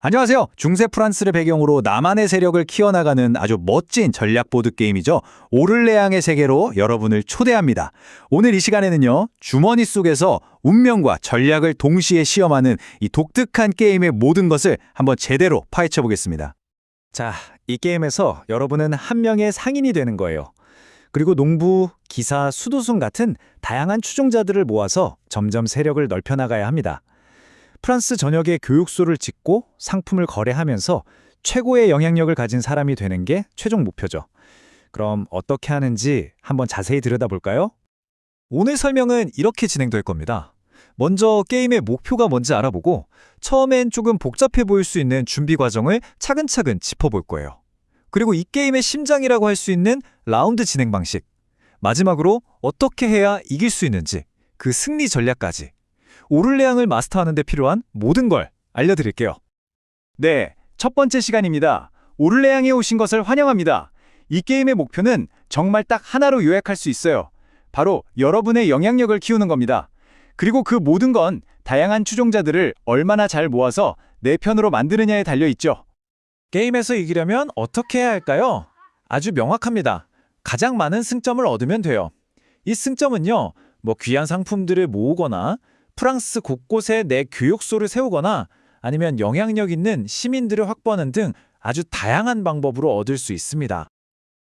안녕하세요. 중세 프랑스를 배경으로 나만의 세력을 키워나가는 아주 멋진 전략 보드 게임이죠. 오를레앙의 세계로 여러분을 초대합니다. 오늘 이 시간에는요. 주머니 속에서 운명과 전략을 동시에 시험하는 이 독특한 게임의 모든 것을 한번 제대로 파헤쳐 보겠습니다. 자, 이 게임에서 여러분은 한 명의 상인이 되는 거예요. 그리고 농부, 기사, 수도승 같은 다양한 추종자들을 모아서 점점 세력을 넓혀 나가야 합니다. 프랑스 전역에 교육소를 짓고 상품을 거래하면서 최고의 영향력을 가진 사람이 되는 게 최종 목표죠. 그럼 어떻게 하는지 한번 자세히 들여다볼까요? 오늘 설명은 이렇게 진행될 겁니다. 먼저 게임의 목표가 뭔지 알아보고 처음엔 조금 복잡해 보일 수 있는 준비 과정을 차근차근 짚어볼 거예요. 그리고 이 게임의 심장이라고 할 수 있는 라운드 진행 방식. 마지막으로 어떻게 해야 이길 수 있는지 그 승리 전략까지 오를레앙을 마스터하는 데 필요한 모든 걸 알려드릴게요. 네, 첫 번째 시간입니다. 오를레앙에 오신 것을 환영합니다. 이 게임의 목표는 정말 딱 하나로 요약할 수 있어요. 바로 여러분의 영향력을 키우는 겁니다. 그리고 그 모든 건 다양한 추종자들을 얼마나 잘 모아서 내 편으로 만드느냐에 달려 있죠. 게임에서 이기려면 어떻게 해야 할까요? 아주 명확합니다. 가장 많은 승점을 얻으면 돼요. 이 승점은요, 뭐 귀한 상품들을 모으거나 프랑스 곳곳에 내 교육소를 세우거나 아니면 영향력 있는 시민들을 확보하는 등 아주 다양한 방법으로 얻을 수 있습니다.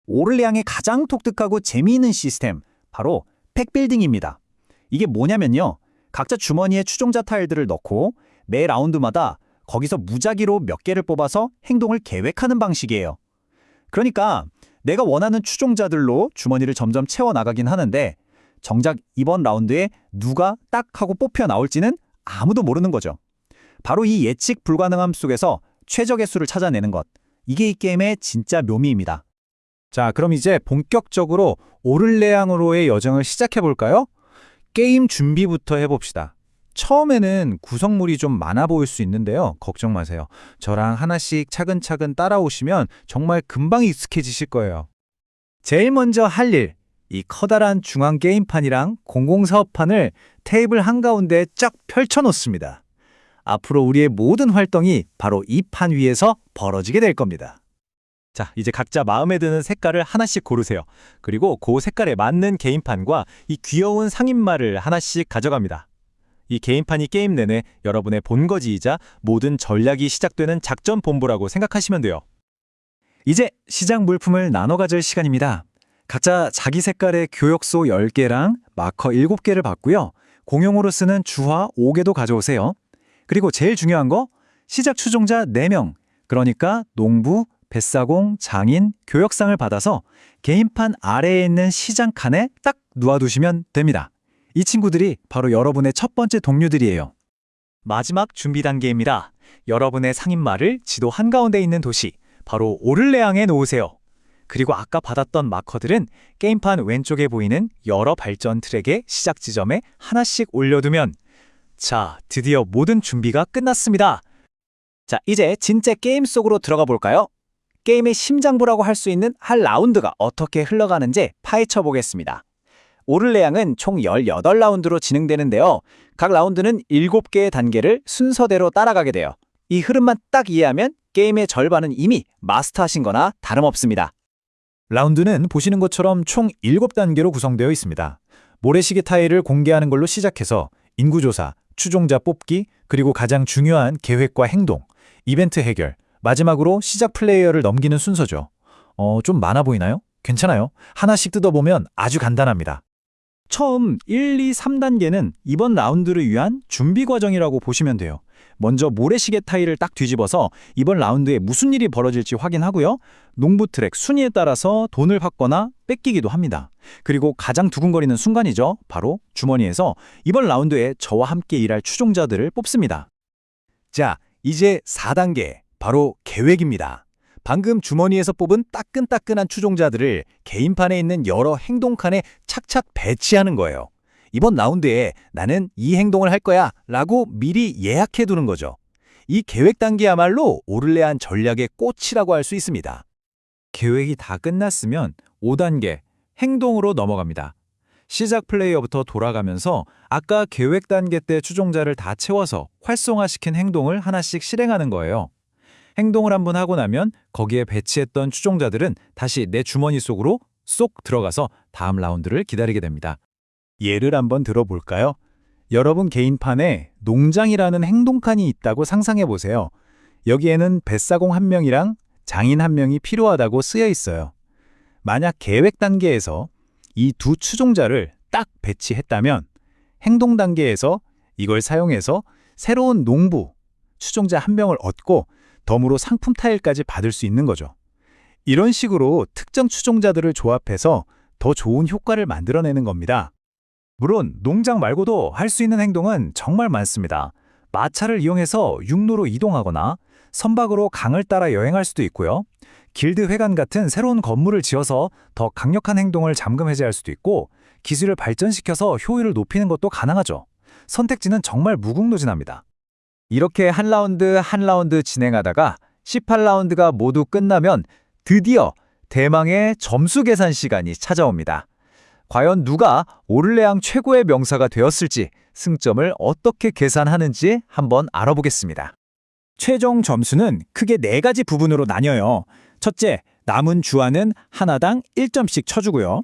오를레앙의 가장 독특하고 재미있는 시스템, 바로 팩빌딩입니다. 이게 뭐냐면요. 각자 주머니에 추종자 타일들을 넣고 매 라운드마다 거기서 무작위로 몇 개를 뽑아서 행동을 계획하는 방식이에요. 그러니까 내가 원하는 추종자들로 주머니를 점점 채워 나가긴 하는데 정작 이번 라운드에 누가 딱 하고 뽑혀 나올지는 아무도 모르는 거죠. 바로 이 예측 불가능함 속에서 최적의 수를 찾아내는 것. 이게 이 게임의 진짜 묘미입니다. 자, 그럼 이제 본격적으로 오를레앙으로의 여정을 시작해 볼까요? 게임 준비부터 해봅시다. 처음에는 구성물이 좀 많아 보일 수 있는데요. 걱정 마세요. 저랑 하나씩 차근차근 따라오시면 정말 금방 익숙해지실 거예요. 제일 먼저 할 일, 이 커다란 중앙 게임판이랑 공공사업판을 테이블 한가운데 쫙 펼쳐놓습니다. 앞으로 우리의 모든 활동이 바로 이 판 위에서 벌어지게 될 겁니다. 자, 이제 각자 마음에 드는 색깔을 하나씩 고르세요. 그리고 그 색깔에 맞는 게임판과 이 귀여운 상인말을 하나씩 가져갑니다. 이 게임판이 게임 내내 여러분의 본거지이자 모든 전략이 시작되는 작전 본부라고 생각하시면 돼요. 이제 시장 물품을 나눠 가질 시간입니다. 각자 자기 색깔의 교역소 10개랑 마커 7개를 받고요. 공용으로 쓰는 주화 5개도 가져오세요. 그리고 제일 중요한 거 시작 추종자 4명. 그러니까 농부, 뱃사공, 장인, 교역상을 받아서 게임판 아래에 있는 시장 칸에 딱 놓아두시면 됩니다. 이 친구들이 바로 여러분의 첫 번째 동료들이에요. 마지막 준비 단계입니다. 여러분의 상인말을 지도 한가운데 있는 도시, 바로 오를레앙에 놓으세요. 그리고 아까 받았던 마커들은 게임판 왼쪽에 보이는 여러 발전 트랙의 시작 지점에 하나씩 올려두면 자, 드디어 모든 준비가 끝났습니다. 자, 이제 진짜 게임 속으로 들어가 볼까요? 게임의 심장부라고 할 수 있는 한 라운드가 어떻게 흘러가는지 파헤쳐 보겠습니다. 오를레앙은 총 18라운드로 진행되는데요. 각 라운드는 7개의 단계를 순서대로 따라가게 돼요. 이 흐름만 딱 이해하면 게임의 절반은 이미 마스터하신 거나 다름없습니다. 라운드는 보시는 것처럼 총 7단계로 구성되어 있습니다. 모래시계 타일을 공개하는 걸로 시작해서 인구조사, 추종자 뽑기, 그리고 가장 중요한 계획과 행동, 이벤트 해결, 마지막으로 시작 플레이어를 넘기는 순서죠. 어, 좀 많아 보이나요? 괜찮아요. 하나씩 뜯어보면 아주 간단합니다. 처음 1, 2, 3단계는 이번 라운드를 위한 준비 과정이라고 보시면 돼요. 먼저 모래시계 타일을 딱 뒤집어서 이번 라운드에 무슨 일이 벌어질지 확인하고요. 농부 트랙 순위에 따라서 돈을 받거나 뺏기기도 합니다. 그리고 가장 두근거리는 순간이죠. 바로 주머니에서 이번 라운드에 저와 함께 일할 추종자들을 뽑습니다. 자, 이제 4단계, 바로 계획입니다. 방금 주머니에서 뽑은 따끈따끈한 추종자들을 게임판에 있는 여러 행동칸에 착착 배치하는 거예요. 이번 라운드에 나는 이 행동을 할 거야 라고 미리 예약해 두는 거죠. 이 계획 단계야말로 오를레안 전략의 꽃이라고 할 수 있습니다. 계획이 다 끝났으면 5단계 행동으로 넘어갑니다. 시작 플레이어부터 돌아가면서 아까 계획 단계 때 추종자를 다 채워서 활성화시킨 행동을 하나씩 실행하는 거예요. 행동을 한 번 하고 나면 거기에 배치했던 추종자들은 다시 내 주머니 속으로 쏙 들어가서 다음 라운드를 기다리게 됩니다. 예를 한번 들어볼까요? 여러분 개인판에 농장이라는 행동칸이 있다고 상상해 보세요. 여기에는 뱃사공 한 명이랑 장인 한 명이 필요하다고 쓰여 있어요. 만약 계획 단계에서 이 두 추종자를 딱 배치했다면 행동 단계에서 이걸 사용해서 새로운 농부, 추종자 한 명을 얻고 덤으로 상품 타일까지 받을 수 있는 거죠. 이런 식으로 특정 추종자들을 조합해서 더 좋은 효과를 만들어내는 겁니다. 물론 농장 말고도 할 수 있는 행동은 정말 많습니다. 마차를 이용해서 육로로 이동하거나 선박으로 강을 따라 여행할 수도 있고요. 길드 회관 같은 새로운 건물을 지어서 더 강력한 행동을 잠금 해제할 수도 있고 기술을 발전시켜서 효율을 높이는 것도 가능하죠. 선택지는 정말 무궁무진합니다. 이렇게 한 라운드 한 라운드 진행하다가 18라운드가 모두 끝나면 드디어 대망의 점수 계산 시간이 찾아옵니다. 과연 누가 오를레앙 최고의 명사가 되었을지 승점을 어떻게 계산하는지 한번 알아보겠습니다. 최종 점수는 크게 네 가지 부분으로 나뉘어요. 첫째, 남은 주화는 하나당 1점씩 쳐주고요.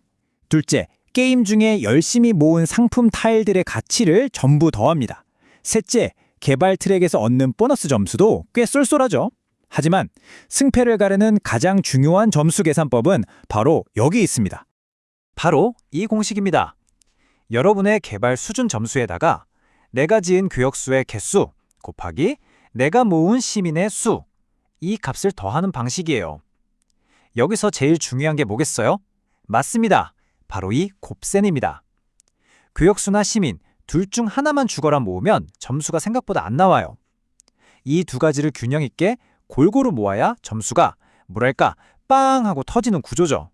둘째, 게임 중에 열심히 모은 상품 타일들의 가치를 전부 더합니다. 셋째, 개발 트랙에서 얻는 보너스 점수도 꽤 쏠쏠하죠. 하지만 승패를 가르는 가장 중요한 점수 계산법은 바로 여기 있습니다. 바로 이 공식입니다. 여러분의 개발 수준 점수에다가 내가 지은 교역수의 개수 곱하기 내가 모은 시민의 수, 이 값을 더하는 방식이에요. 여기서 제일 중요한 게 뭐겠어요? 맞습니다. 바로 이 곱셈입니다. 교역수나 시민 둘 중 하나만 죽어라 모으면 점수가 생각보다 안 나와요. 이 두 가지를 균형 있게 골고루 모아야 점수가 뭐랄까 빵 하고 터지는 구조죠.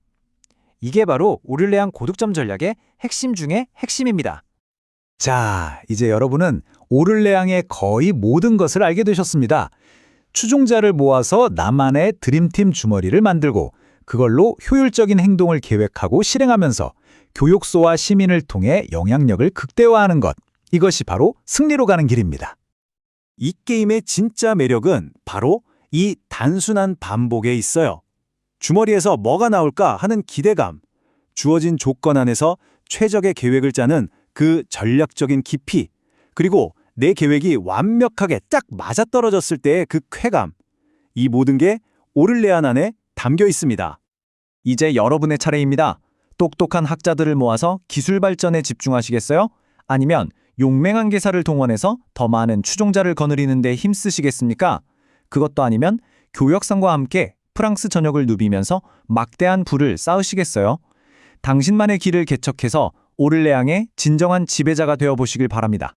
이게 바로 오릴레안 고득점 전략의 핵심 중의 핵심입니다. 자, 이제 여러분은 오를레앙의 거의 모든 것을 알게 되셨습니다. 추종자를 모아서 나만의 드림팀 주머니를 만들고 그걸로 효율적인 행동을 계획하고 실행하면서 교육소와 시민을 통해 영향력을 극대화하는 것. 이것이 바로 승리로 가는 길입니다. 이 게임의 진짜 매력은 바로 이 단순한 반복에 있어요. 주머니에서 뭐가 나올까 하는 기대감, 주어진 조건 안에서 최적의 계획을 짜는 그 전략적인 깊이, 그리고 내 계획이 완벽하게 딱 맞아떨어졌을 때의 그 쾌감, 이 모든 게 오를레안 안에 담겨 있습니다. 이제 여러분의 차례입니다. 똑똑한 학자들을 모아서 기술 발전에 집중하시겠어요? 아니면 용맹한 계사를 동원해서 더 많은 추종자를 거느리는 데 힘쓰시겠습니까? 그것도 아니면 교역상과 함께 프랑스 전역을 누비면서 막대한 부를 쌓으시겠어요? 당신만의 길을 개척해서 오를레앙의 진정한 지배자가 되어 보시길 바랍니다.